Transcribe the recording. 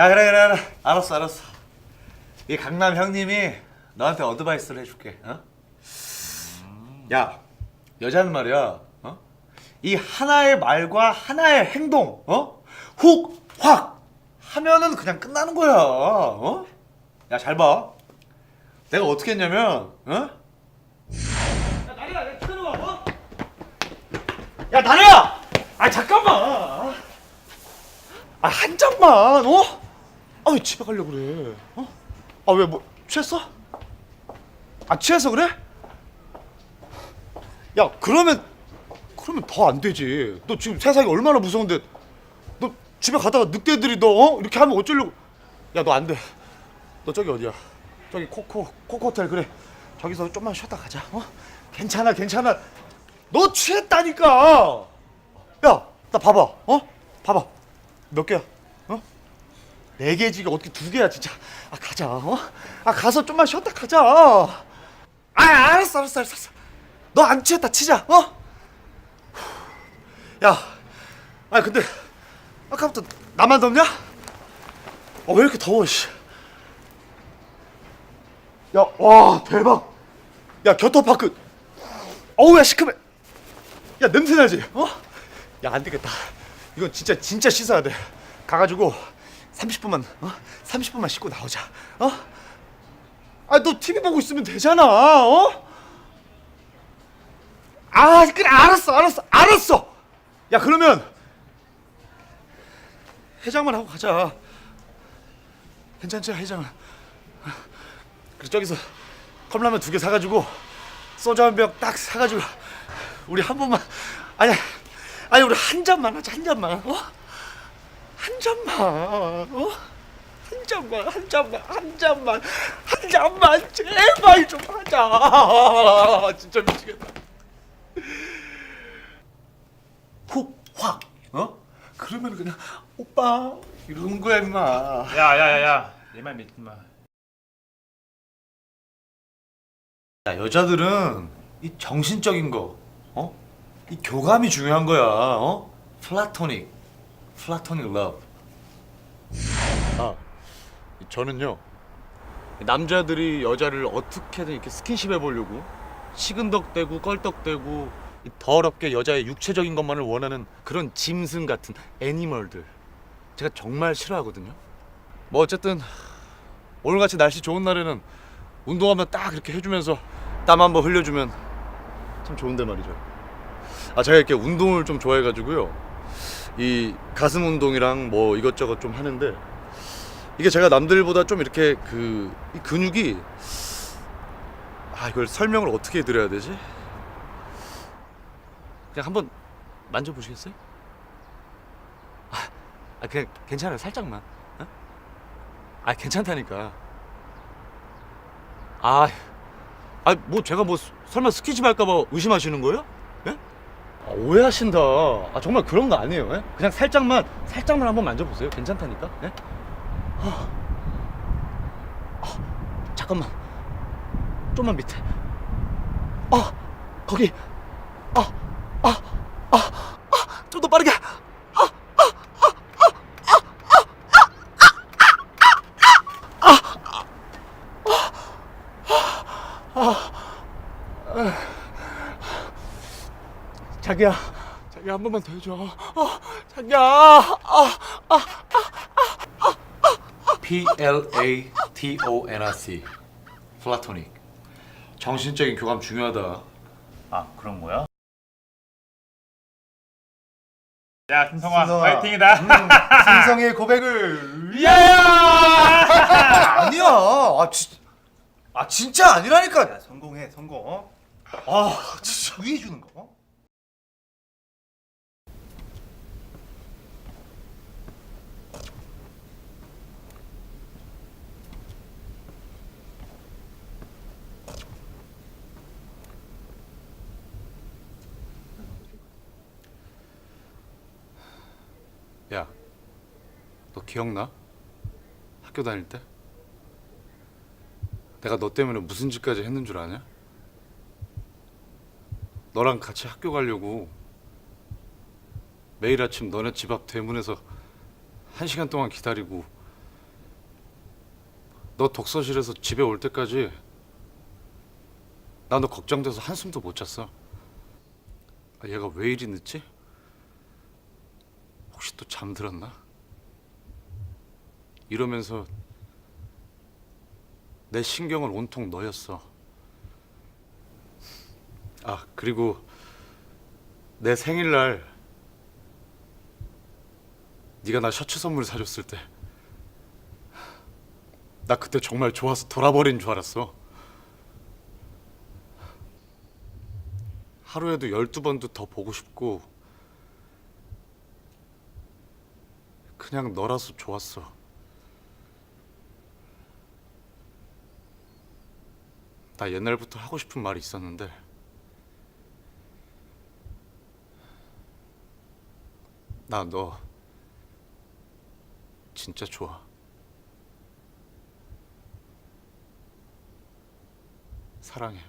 야 그래 그래 그래 알았어 알았어 이 강남 형님이 너한테 어드바이스를 해줄게 어? 야 여자는 말이야 어? 이 하나의 말과 하나의 행동 어? 훅확 하면은 그냥 끝나는 거야 어? 야 잘봐 내가 어떻게 했냐면 어? 야 나리야 내 기다려봐 어? 야 나리야 아 잠깐만 아 한 잔만 어? 아왜 집에 가려고 그래 어? 아 왜 뭐 취했어? 아 취해서 그래? 야 그러면 그러면 더 안 되지 너 지금 세상이 얼마나 무서운데 너 집에 가다가 늑대들이 너 어? 이렇게 하면 어쩌려고 야 너 안 돼 너 저기 어디야 저기 코코 코코텔 그래 저기서 좀만 쉬었다 가자 어? 괜찮아 괜찮아 너 취했다니까 야 나 봐봐 어? 봐봐 몇 개야 어? 네 개지 이게 어떻게 두 개야 진짜 아 가자 어? 아 가서 좀만 쉬었다 가자 아 알았어 알았어 알았어 너 안 취했다 치자 어? 야, 아 근데 아까부터 나만 덥냐? 어, 왜 이렇게 더워, 씨. 야, 와 대박. 야 겨터파크. 어우 야 시큼해. 야 냄새 나지? 어? 야 안 되겠다. 이건 진짜 진짜 씻어야 돼. 가가지고 30분만 어? 30분만 씻고 나오자. 어? 아 너 TV 보고 있으면 되잖아. 어? 아 그래 알았어 알았어 알았어 야 그러면 해장만 하고 가자 괜찮지 해장은 그래 저기서 컵라면 두 개 사가지고 소주 한 병 딱 사가지고 우리 한 번만 아니 아니 우리 한 잔만 하자 한 잔만 어? 한 잔만 어? 한 잔만 한 잔만 한 잔만 한 잔만 제발 좀 하자 진짜 미치겠다 훅 확 어? 그러면 그냥 오빠 이런 거야 임마 야야야야 내말 믿지 마. 야, 여자들은 이 정신적인 거 어? 이 교감이 중요한 거야 어? 플라토닉 플라토닉 러브 아 저는요 남자들이 여자를 어떻게든 이렇게 스킨십 해보려고 시근덕대고 껄떡대고 이 더럽게 여자의 육체적인 것만을 원하는 그런 짐승 같은 애니멀들. 제가 정말 싫어하거든요. 뭐 어쨌든 오늘같이 날씨 좋은 날에는 운동하면 딱 이렇게 해주면서 땀 한번 흘려주면 참 좋은데 말이죠. 아 제가 이렇게 운동을 좀 좋아해가지고요 이 가슴 운동이랑 뭐 이것저것 좀 하는데 이게 제가 남들보다 좀 이렇게 그이 근육이 아 이걸 설명을 어떻게 드려야 되지? 그냥 한번 만져보시겠어요? 아, 아 그냥 괜찮아요 살짝만 어? 아 괜찮다니까 아, 아뭐 제가 뭐 스- 설마 스킨십 할까봐 의심하시는 거예요? 예? 아, 오해하신다. 아 정말 그런 거 아니에요. 예? 그냥 살짝만 살짝만 한번 만져보세요. 괜찮다니까. 예? 아, 아, 잠깐만. 좀만 밑에. 아 거기. 아, 아, 아, 아, 좀 더 빠르게. 자기야, 자기야 한 번만 더 해줘. 어, 자기야. 아, P L A T O N R C. 플라토닉. 정신적인 교감 중요하다. 아 그런 거야? 야 김성화 김성화. 파이팅이다. 신성의 고백을 야! 아니야. 아, 지, 아 진짜 아니라니까. 야, 성공해, 성공. 아, 진짜 위해 주는 거. 너 기억나? 학교 다닐 때? 내가 너 때문에 무슨 짓까지 했는 줄 아냐? 너랑 같이 학교 가려고 매일 아침 너네 집 앞 대문에서 한 시간 동안 기다리고 너 독서실에서 집에 올 때까지 나 너 걱정돼서 한숨도 못 잤어. 아, 얘가 왜 이리 늦지? 혹시 또 잠들었나? 이러면서 내 신경을 온통 너였어. 아 그리고 내 생일날 네가 나 셔츠 선물 사줬을 때 나 그때 정말 좋아서 돌아버린 줄 알았어. 하루에도 열두 번도 더 보고 싶고 그냥 너라서 좋았어. 나 옛날부터 하고 싶은 말이 있었는데 나 너 진짜 좋아. 사랑해.